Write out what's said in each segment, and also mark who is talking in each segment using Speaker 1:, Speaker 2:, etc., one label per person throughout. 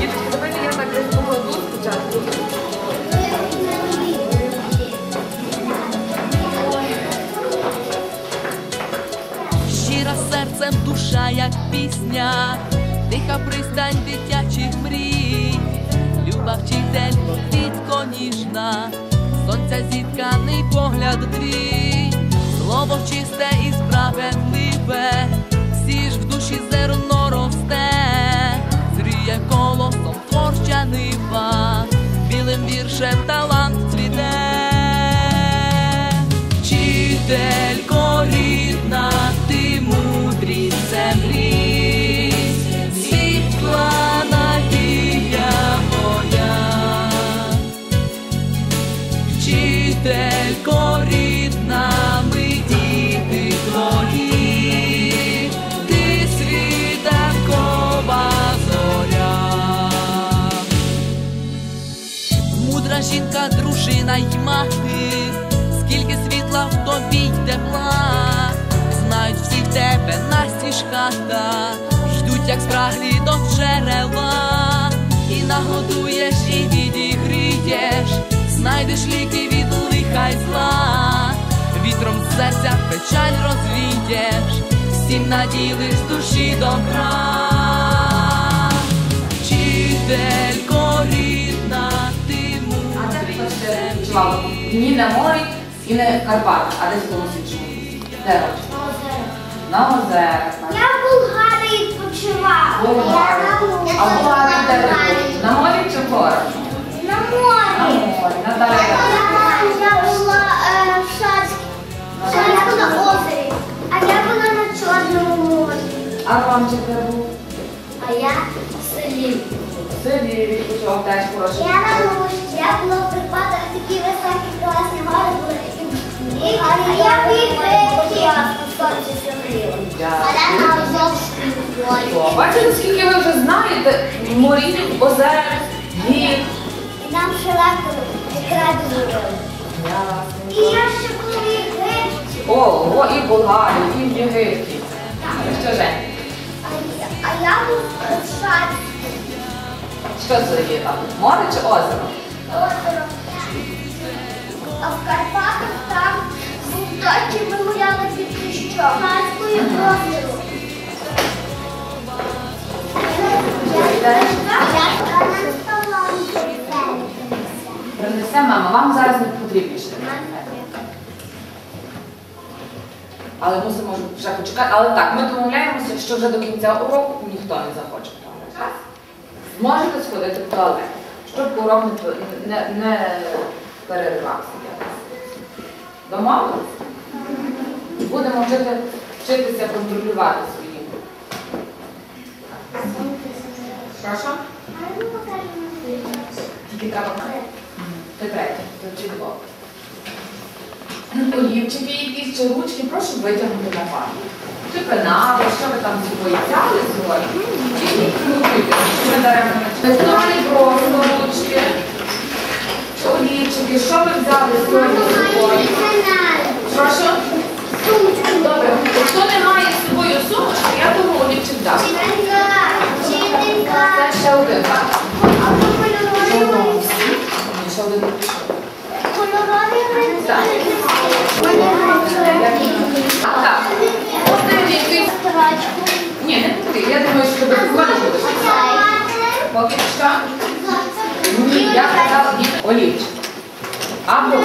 Speaker 1: Діточки, давайте я так десь покладу спочатку.
Speaker 2: Щира серцем душа, як пісня, тиха пристань дитячих мрій, люба вчитель, квітко ніжна, сонця зітканий погляд твій, слово чисте і справедливе, мати, скільки світла в тобі й тепла, знають всі в тебе настіж хата, ждуть, як спраглі до джерела, і нагодуєш, і відігрієш, знайдеш ліки від лиха й зла, вітром серця печаль розвієш, всім наділиш душі добра. Ти мудрість
Speaker 1: Чувала. Ні на морі і не в Карпатах, а десь в комусь іншому. Де родич? На озерах. так.
Speaker 3: Я в Болгарії відпочивала.
Speaker 1: Болгарії. А в Болгарії де ти був? На морі чи в горах?
Speaker 3: На
Speaker 1: На
Speaker 3: морі.
Speaker 1: морі. Наталя.
Speaker 3: Я, я була е, в. Шацьку на озері. А я була на Чорному морі.
Speaker 1: А Ромчик де був?
Speaker 3: А я в селі.
Speaker 1: В селі відпочивав теж хороший.
Speaker 3: Я на Лужці. Я була в такі високі класні гори були. А я випити. Сонце сьогодні. А на Азовському
Speaker 1: О. Бачите, скільки ви вже знаєте морів, озер, гір.
Speaker 3: І нам ще легко зробили. І я ще була в Єгипті.
Speaker 1: Ого, і в Болгарії, і в Єгипті. А Що Жень?
Speaker 3: А я- був в Шацьку.
Speaker 1: Що це є там? Море чи озеро?
Speaker 3: озеро. А в Карпатах там був дощ, ми гуляли під дощом. Шацькою озеро.
Speaker 1: Принесе мама, вам зараз не потрібні ще. Але мусимо вже почекати. Але так, ми домовляємося, що вже до кінця уроку ніхто не захоче. Зможете сходити в туалет, щоб урок не, п- не, не переривався. Домовились? Будемо вчити, вчитися контролювати свої. Прошу? Тільки треба. Ти третє, то чи двох. Олівчики якісь чи ручки, прошу витягнути на пам'ять. Чи пенали, що ви там собою взяли сьогодні? Чи ні, приготуйтеся, що ми даремо на просто ручки. Чи олівчики, що ви взяли сьогодні з собою? Прошу? Добре, хто не має з собою сумочки, я думаю, олівчик дасть. Це ще один, так? Ще одного. Ні, Ще один. Так. Останній якийсь. Ні, не потрібно. Я думаю, що тебе мене. Поки що. Ні, я казала ні. Олівчик. Або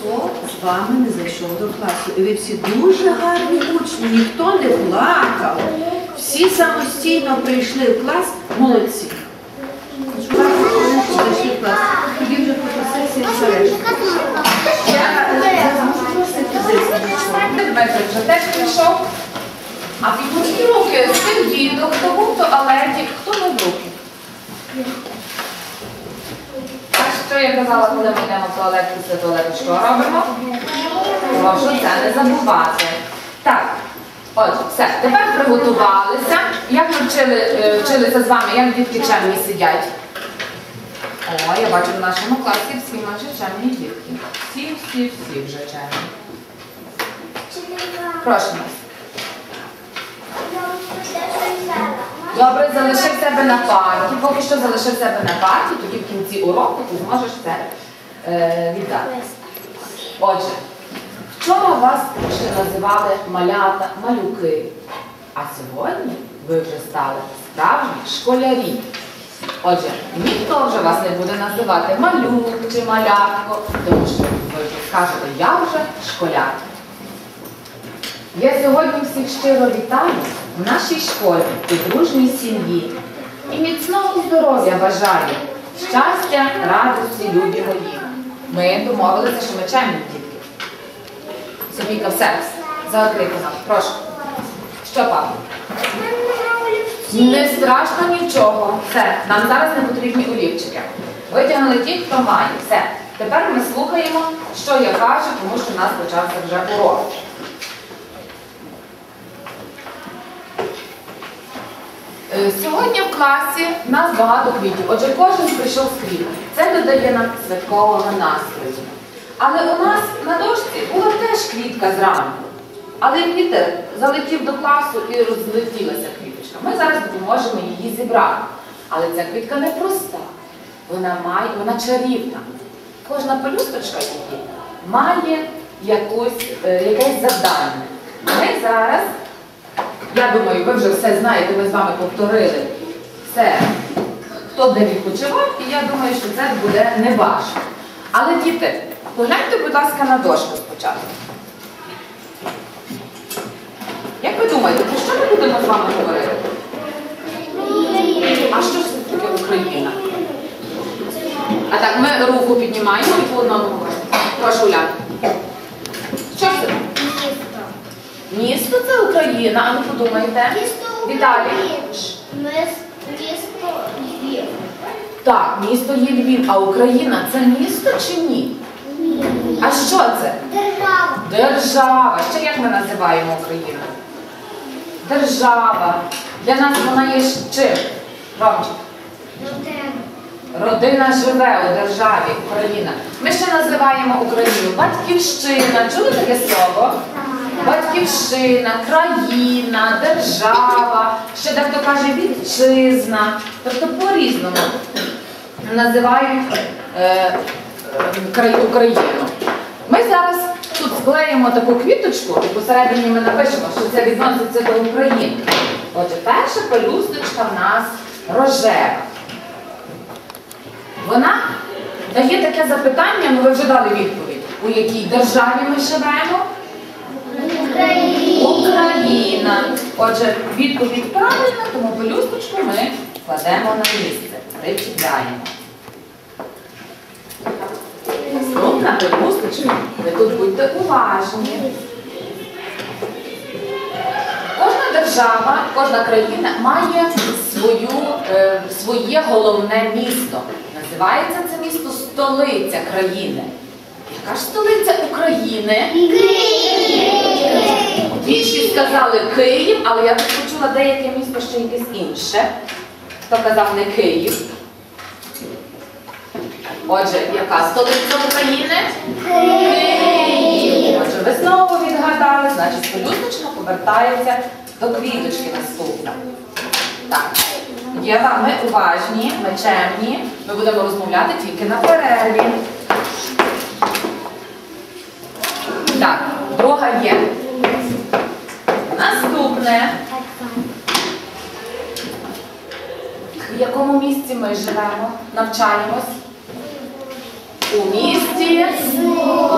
Speaker 4: Хто з вами не зайшов до класу? І ви всі дуже гарні учні, ніхто не плакав. Всі самостійно прийшли в клас, молодці. Зайшли в клас. Тоді вже фотосесія все. Я е, можу просити.
Speaker 1: Дмитрик вже теж прийшов. А підніміть руки з тих діток, хто був в туалеті, хто не в руки. Так що я казала, коли ми йдемо в туалет після туалету, що робимо? Прошу це не забувати. Так, отже, все, тепер приготувалися. Як ми вчили, вчилися з вами, як дітки чемні сидять? О, я бачу в нашому класі всі майже чемні дітки. Всі, всі, всі вже чемні. Прошу нас. Добре, залишив себе на парті. Поки що залишив себе на парті, тоді в кінці уроку ти зможеш це е, віддати. Отже, вчора вас ще називали малята, малюки, а сьогодні ви вже стали справжні школярі. Отже, ніхто вже вас не буде називати малюк чи малятко, тому що ви скажете, я вже школяр. Я сьогодні всіх щиро вітаю в нашій школі і дружній сім'ї. І міцного здоров'я бажаю, щастя, радості, любі мої. Ми домовилися, що ми чемні дітки. Софійка, все, закликана. Прошу. Що, папа? Не страшно нічого. Все, нам зараз не потрібні олівчики. Витягнули ті, хто має. Все. Тепер ми слухаємо, що я кажу, тому що в нас почався вже урок. Сьогодні в класі нас багато квітів. Отже, кожен прийшов з квітів. Це додає нам святкового настрою. Але у нас на дошці була теж квітка зранку. Але вітер залетів до класу і розлетілася квіточка. Ми зараз допоможемо її зібрати. Але ця квітка не проста. Вона має, вона чарівна. Кожна пелюсточка має якусь, е, якесь завдання. Ми зараз я думаю, ви вже все знаєте, ми з вами повторили все, хто де відпочивав, і я думаю, що це буде не важко. Але діти, погляньте, будь ласка, на дошку спочатку. Як ви думаєте, про що ми будемо з вами говорити? А що ж це таке Україна? А так, ми руку піднімаємо і по одному говоримо. Прошу, Уляна. Що це? Місто це Україна, а ну подумайте. Віталій.
Speaker 3: Місто Львів.
Speaker 1: Так, місто є Львів, а Україна це місто чи ні? А що це?
Speaker 3: Держава.
Speaker 1: Держава. Ще як ми називаємо Україну? Держава. Для нас вона є чим? Ромчик. Родина живе у державі Україна. Ми ще називаємо Україну батьківщина. Чули таке слово? Батьківщина, країна, держава, ще дехто каже вітчизна. Тобто по-різному називають е, е, Україну. Ми зараз тут склеїмо таку квіточку, і посередині ми напишемо, що це відноситься до України. Отже, перша пелюсточка в нас рожева. Вона дає таке запитання, ну ви вже дали відповідь, у якій державі ми живемо. Україна. Отже, відповідь правильна, тому пелюсточку ми кладемо на місце, причіпляємо. Наступна пелюсточка. Ви тут будьте уважні. Кожна держава, кожна країна має свою, е, своє головне місто. Називається це місто столиця країни. Яка ж столиця України? Більшість сказали Київ, але я тут почула деяке місто ще якесь інше. Хто казав не Київ? Отже, яка столиця України? Київ. Отже, ви знову відгадали, значить пелюсточка повертається до квіточки наступна. Так. Єва, ми уважні, ми чемні. Ми будемо розмовляти тільки на перерві. Так, друга є. Наступне. В якому місці ми живемо? Навчаємось? У місті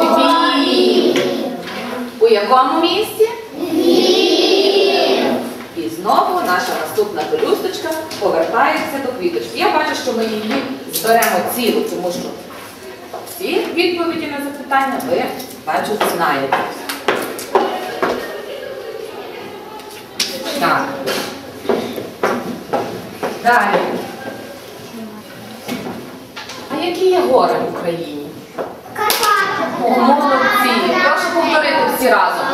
Speaker 1: Львів. У якому місті? Львів. І знову наша наступна пелюсточка повертається до квіточки. Я бачу, що ми її зберемо цілу, тому що всі відповіді на запитання ви бачу знаєте. Так. Далі. А які є гори в Україні? О, молодці. Прошу повторити всі разом.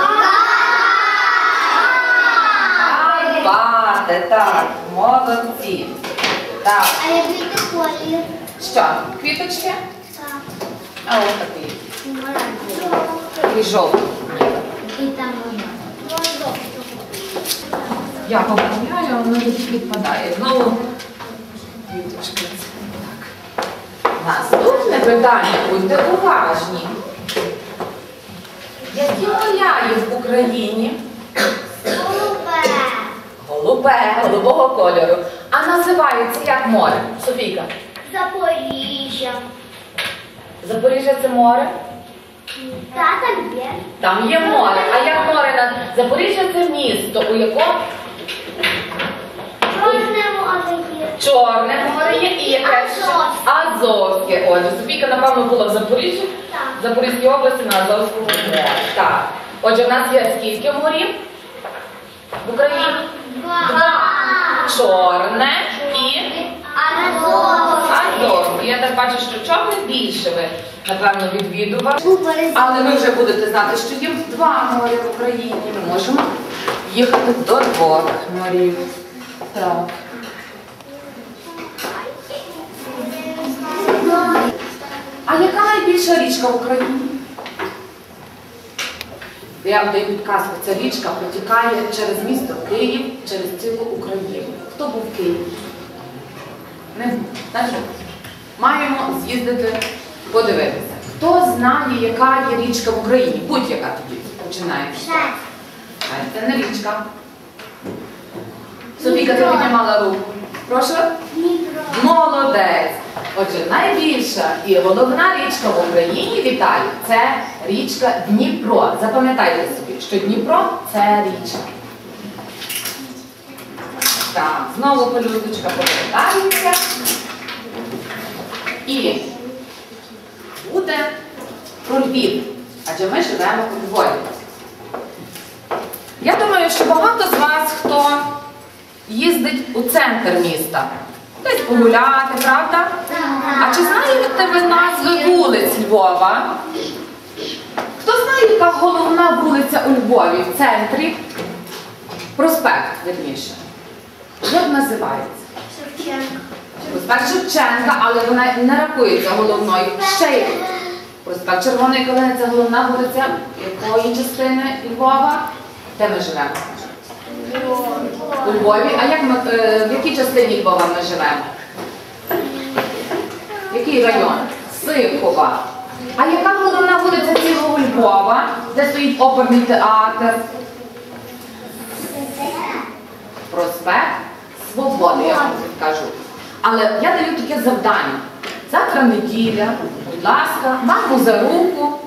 Speaker 1: Карпати, так, молодці. Так,
Speaker 3: А який ти колір?
Speaker 1: Що? Квіточки? А ось такий. Такий жовтий.
Speaker 3: І там.
Speaker 1: Я поправляю, воно тоді підпадає. Знову квіточки. Наступне питання, будьте уважні. Які є в Україні?
Speaker 3: Голубе.
Speaker 1: Голубе, голубого кольору. А називається як море? Софійка.
Speaker 3: Запоріжжя.
Speaker 1: Запоріжжя це море?
Speaker 3: Та там є.
Speaker 1: Там є море. А як море Запоріжжя це місто, у якому
Speaker 3: Чорне море є.
Speaker 1: Чорне море є і яке ще?
Speaker 3: Азовське.
Speaker 1: Отже, Софійка, напевно, була в Запоріжжі,
Speaker 3: Так.
Speaker 1: в Запорізькій області на Азовському морі. Так. Отже, в нас є скільки морів в Україні?
Speaker 3: Два.
Speaker 1: Чорне і
Speaker 3: Азов.
Speaker 1: Азовське. Я так бачу, що чорне більше ви, напевно, відвідували. Але ви вже будете знати, що є два моря в Україні. Ми можемо їхати до двох морів. Так. Найбільша річка в Україні? Я вам даю підказку, ця річка протікає через місто Київ, через цілу Україну. Хто був в Києві? Не знаєте? Маємо з'їздити, подивитися. Хто знає, яка є річка в Україні? Будь-яка тоді починає. Це не річка. Софіка, ти піднімала руку. Прошу? Молодець. Отже, найбільша і головна річка в Україні, Віталій, це річка Дніпро. Запам'ятайте собі, що Дніпро це річка. Так, знову пелюсточка повертається. І буде про Львів. Адже ми живемо у Львові. Я думаю, що багато з вас, хто їздить у центр міста. Десь погуляти, правда? А чи знаєте ви назви вулиць Львова? Хто знає, яка головна вулиця у Львові в центрі? Проспект, верніше. Як називається?
Speaker 3: Шевченко.
Speaker 1: Проспект Шевченка, але вона не рахується головною. Ще є проспект Червоної Калини це головна вулиця якої частини Львова? Де ми живемо? У Львові. А як ми, е, в якій частині Львова ми живемо? Який район? Сихова. А яка головна вулиця цілого Львова, де стоїть оперний театр? Проспект Свободи, я вам кажу. Але я даю таке завдання. Завтра неділя, будь ласка, маму за руку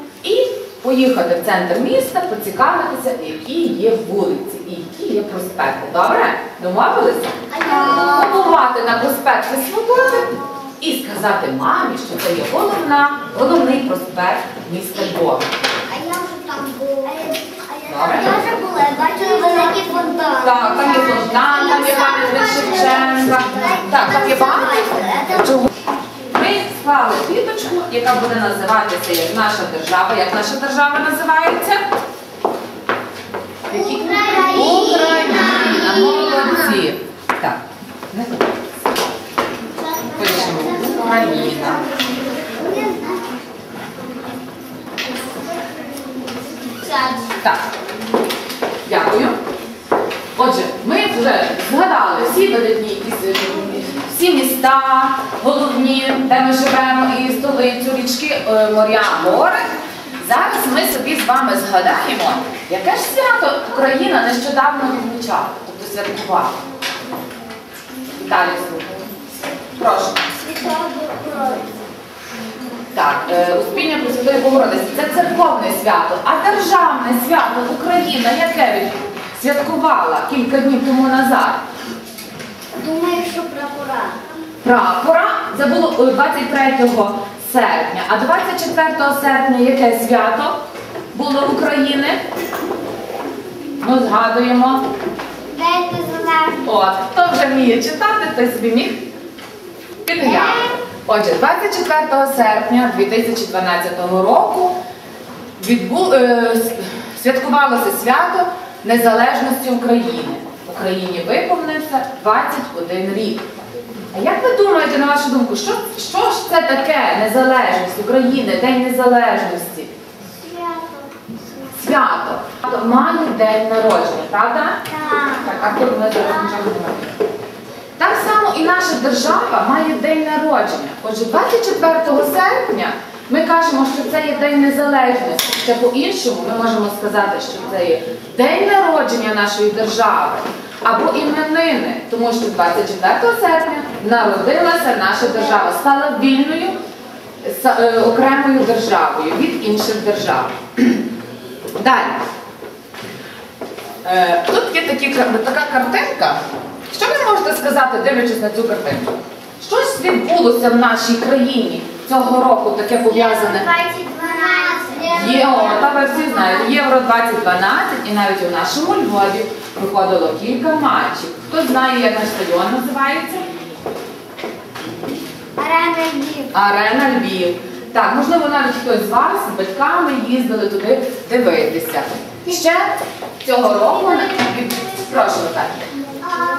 Speaker 1: поїхати в центр міста, поцікавитися, які є вулиці і які є проспекти. Добре? Домовилися? Побувати на проспекті Свободи і сказати мамі, що це є головна, головний проспект міста Львова.
Speaker 3: А я вже там була.
Speaker 1: Добре.
Speaker 3: Я вже була, я бачила великий фонтан.
Speaker 1: Так, там є фонтан, там є пам'ятник Шевченка. Так, там є багато. Склали квіточку, яка буде називатися як наша держава. Як наша держава називається? Україна. Молодці. Так. Пишемо Україна. Так. Дякую. Отже, ми вже згадали всі видатні якісь, всі міста головні, де ми живемо, і столицю, річки, е, моря, гори. Зараз ми собі з вами згадаємо, яке ж свято Україна нещодавно відмічала, тобто святкувала. Віталій, слухаю. Прошу. Так, е, Успіння Пресвятої Богородиці це церковне свято, а державне свято Україна, яке святкувала кілька днів тому назад.
Speaker 3: Думаю, що прапора.
Speaker 1: Прапора це було е, 23 серпня, а 24 серпня яке свято було в України? Ну, згадуємо.
Speaker 3: День незалежності.
Speaker 1: От, хто вже вміє читати, той собі міг підглянути. Отже, 24 серпня 2012 року відбу... е, святкувалося свято Незалежності України. Україні виповнився 21 рік. А як ви думаєте, на вашу думку, що, що ж це таке незалежність України, День Незалежності?
Speaker 3: Свято.
Speaker 1: Свято. Має день народження, правда?
Speaker 3: Так.
Speaker 1: Так, Артур, ми зараз нічого не говоримо. Так само і наша держава має день народження. Отже, 24 серпня ми кажемо, що це є День Незалежності. Ще по-іншому ми можемо сказати, що це є день народження нашої держави або іменини, тому що 24 серпня народилася наша держава, стала вільною е, окремою державою від інших держав. Далі. Е, Тут є такі, така картинка. Що ви можете сказати, дивлячись на цю картинку? Щось відбулося в нашій країні цього року, таке пов'язане.
Speaker 3: 2012.
Speaker 1: Є, та ви всі знаєте, Євро 2012 і навіть у нашому Львові проходило кілька матчів. Хто знає, як наш стадіон називається?
Speaker 3: Арена Львів.
Speaker 1: Арена Львів. Так, можливо, навіть хтось з вас з батьками їздили туди дивитися. Ще цього року прошу так.
Speaker 3: А,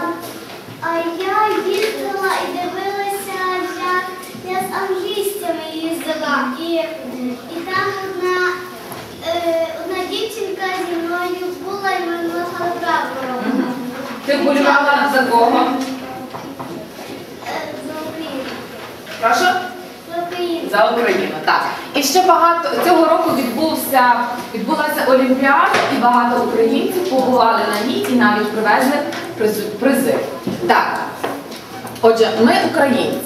Speaker 3: а я їздила і дивилася, я, я з англійцями їздила. І, і там одна, е, одна дівчинка зі мною була і ми махали прапором.
Speaker 1: Ти вболівала за кого?
Speaker 3: Е, За Україну.
Speaker 1: Прошу?
Speaker 3: За Україну.
Speaker 1: За Україну, так. І ще багато цього року відбувся, відбулася Олімпіада, і багато українців побували на ній і навіть привезли приз- призи. Так. Отже, ми українці.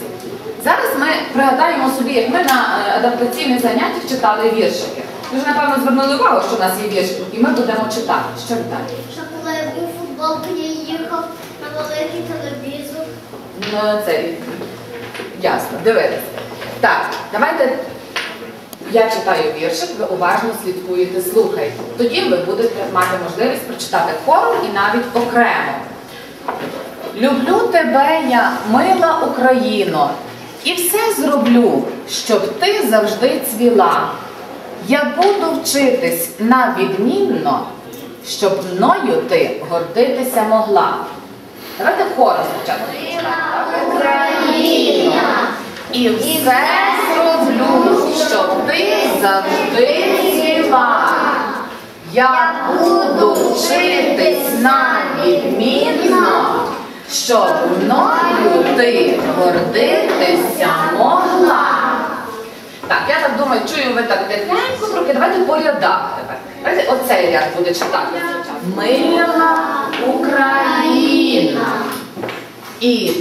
Speaker 1: Зараз ми пригадаємо собі, як ми на е, адаптаційних заняттях читали віршики. Ви ж, напевно, звернули увагу, що в нас є віршики, і ми будемо читати. Що далі?
Speaker 3: Що коли я був футбол, я їхав на великий телевізор.
Speaker 1: Ну, це ясно, дивитися. Так, давайте я читаю віршик, ви уважно слідкуєте, слухайте. Тоді ви будете мати можливість прочитати хором і навіть окремо. Люблю тебе, я, мила Україно, і все зроблю, щоб ти завжди цвіла. Я буду вчитись на відмінно, щоб мною ти гордитися могла. Давайте хором спочатку. Україна, і все зроблю, щоб ти завжди цвіла. Я буду вчитись на відмінно, щоб мною ти гордитися могла. Так, я так думаю, чую ви так тихенько трохи. Давайте по рядах тепер. Давайте оцей ряд буде читати. Мила Україна. І